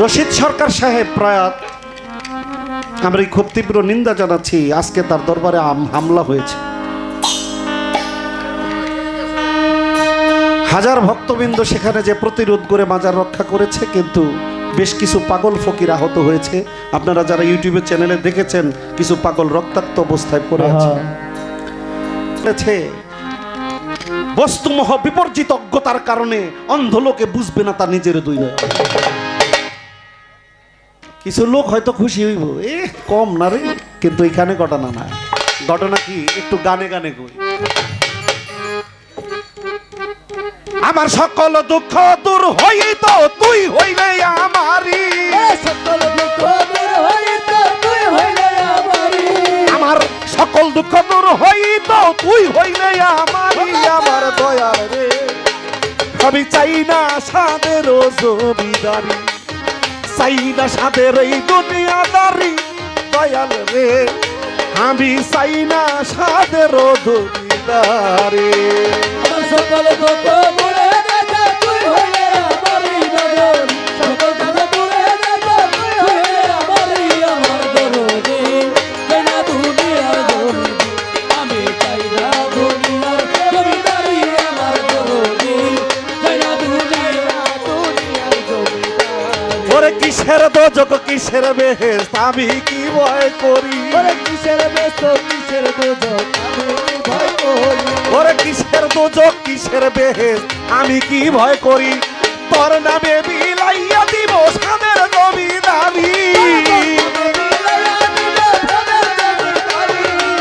রশিদ সরকার সাহেব প্রয়াত আমরা এই খুব তীব্র নিন্দা জানাচ্ছি আজকে তার দরবারে হামলা হয়েছে। হাজার ভক্তবৃন্দ সেখানে যে প্রতিরোধ করে মাজার রক্ষা করেছে কিন্তু বেশ কিছু পাগল ফকির আহত হয়েছে। আপনারা যারা ইউটিউবের চ্যানেলে দেখেছেন কিছু পাগল রক্তাক্ত অবস্থায় পড়ে আছে। বস্তুমহ বিপর্জিত অজ্ঞতার কারণে অন্ধ লোকে বুঝবে না তার নিজের দুই কিছু লোক হয়তো খুশি হইব। এ কম না রে। কিন্তু এখানে ঘটনা না। ঘটনা কি? একটু গানে গানে কই। আমার সকল দুঃখ দূর হই তো তুই হইলে আমারি সকল দুঃখ দূর হইতে তুই হইলে আমারি আমার সকল দুঃখ দূর হই তো তুই হইলে আমারি আমার দয়াল রে। আমি চাই না সাদের জমিদারি। না সাদের এই দুনিয়াদারি দয়াল রে। আমি চাই না সাদের আমার সকল দোজক কিসের বেহেস আমি কি ভয় করি? ওরে কিসের ব্যস্ত কিসের দোজক? আমি ভয় করি? ওরে কিসের দোজক কিসের বেহেস আমি কি ভয় করি? তোর নামে বিলাইয়া দিব সাদের জমিদারি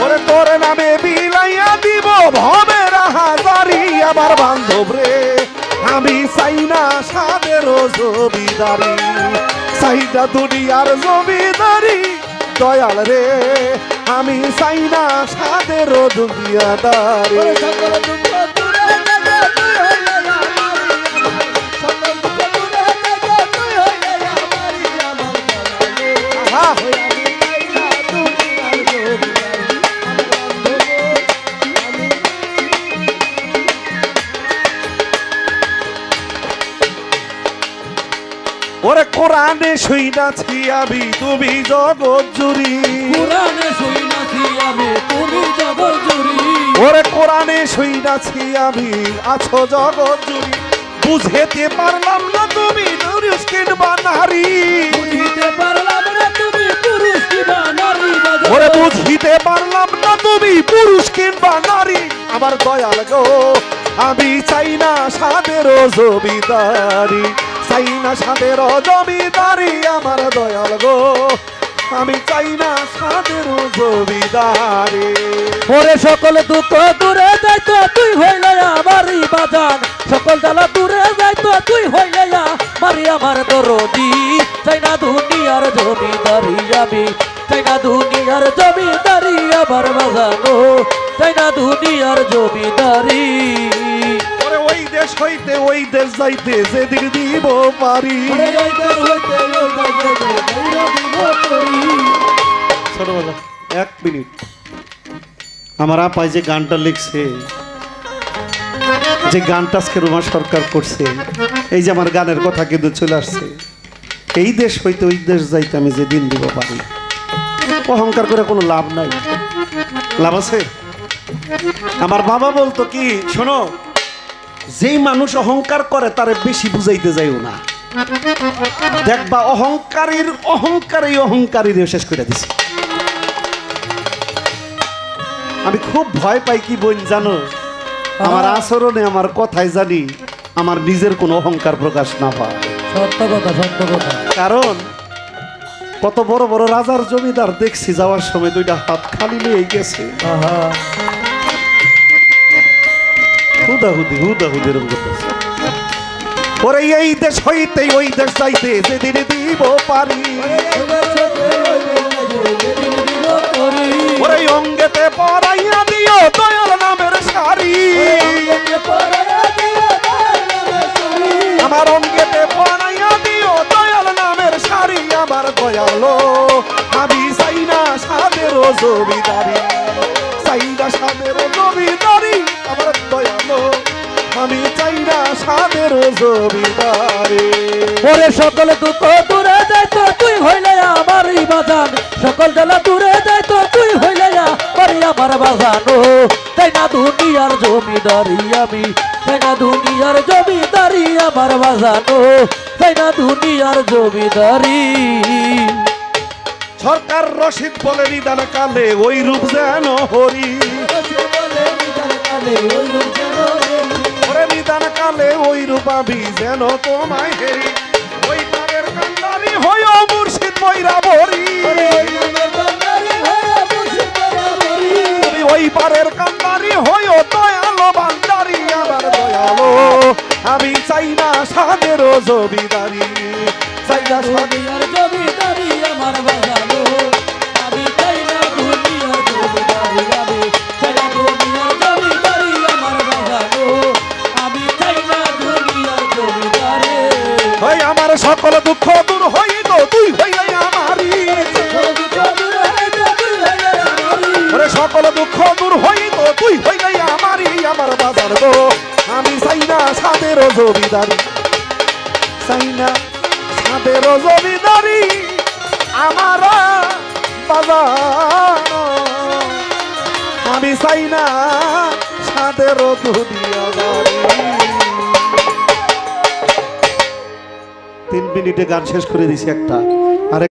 ওরে তোর নামে বিলাইয়া দিব ভবের হাজারি আমার বান্ধব রে। আমি চাই না সাদের জমিদারি না দুনিয়ার জমিদারি। দয়াল রে আমি চাই না সাদের দুনিয়াদারি ওরে কোরআনে শুইনাছি আমি তুমি জগৎ জুড়ি। পুরাণে শুইনাছি আমি তুমি জগৎ জুড়ি। ওরে কোরআনে শুইনাছি আমি আছো জগৎ জুড়ি। বুঝেতে পারলাম না তুমি পুরুষ কিংবা নারী বুঝিতে পারলাম না তুমি পুরুষ কিবা নারী ওরে বুঝিতে পারলাম না তুমি পুরুষ কিংবা নারী আমার দয়াল গো আমি চাই না সাদের জমিদারি। চাই না সাদের জমিদারি আমার দয়াল গো। আমি চাই না সাদের জমিদারি। ওরে সকল দুঃখ দূরে যাইতো তুই হইলে আমারই বাজান সকল জ্বালা দূরে যাইতো তুই হইলে মারি আমার দরদি। চাই না দুনিয়ার জমিদারি আমি, চাই না দুনিয়ার জমিদারি আমার বাজানো। চাই না দুনিয়ার জমিদারি। ওই দেশ হইতে ওই দেশ যাইতে যেদিন দিব পারি। ছোটবেলা এক মিনিট। আমার আপাই যে গানটা লিখছে যে গানটা আজকে রুমা সরকার করছে এই যে আমার গানের কথা কিন্তু চলে আসছে। এই দেশ হইতে ওই দেশ যাইতে আমি যে দিন দিব পারি। অহংকার করে কোনো লাভ নাই। লাভ আছে? আমার বাবা বলতো কি শোনো যেই মানুষ অহংকার করে তারে বেশি বুঝাইতে যাইও না। দেখবা অহংকারীর অহংকারী অহংকারীরে শেষ করে দিছে। আমি খুব ভয় পাই কি বোন জানো? আমার আচরণে আমার কথায় জানি আমার নিজের কোনো অহংকার প্রকাশ না পায়। সত্য কথা সত্য কথা। কারণ কত বড় বড় রাজার জমিদার দেখছি যাওয়ার সময় দুইটা হাত খালি নিয়ে গেছে। হুদাহুদি হুদাহুদি এরকম করতেছে। ওরে এই দেশ হইতে, ওই দেশ যাইতে, যেদিন দিব পারি। ওরে অঙ্গেতে পরাইয়া দিও দয়াল নামের শাড়ি। আমার অঙ্গেতে পরাইয়া দিও দয়াল নামের শাড়ি, আমার দয়ালো। আমি চাই সাদের জমিদারি। চাই না সাদের জমিদারি আমার জমিদারে। ওরে সকল দুঃখ দূরে তুই হইলে আমার বাজান সকল জ্বালা দূরে যাইত তুই হইলে আমার আমার বাজানো তাই না দুনিয়ার জমিদারি আমি তাই না দুনিয়ার জমিদারি আমার বাজানো তাই না দুনিয়ার জমিদারি। সরকার রশিদ বলে নিদান কালে ওই রূপ যেন হরি। বলে নিদান কালে ওই রূপ আমি যেন তোমায় হেরি। ওই পারের কান্দারি হইও মুর্শিদ ময়রা ভরি। ওই পারের কান্দারি হইও দয়ালো বান্দারি আমার দয়ালো। আমি চাই না সাদের জমিদারি। চাই না সাদের জমিদারি, আমার ওই আমার সকল দুঃখ দূর হইল তুই হইলে আমারি ওরে সকল দুঃখ দূর হইল তুই হইলে আমারি আমার বাজার গো। আমি চাই না সাদের জমিদারি চাই না সাদের জমিদারি, আমার বাজার। আমি চাই না সাদের দুনিয়াদারি তিন মিনিটে গান শেষ করে দিছি একটা।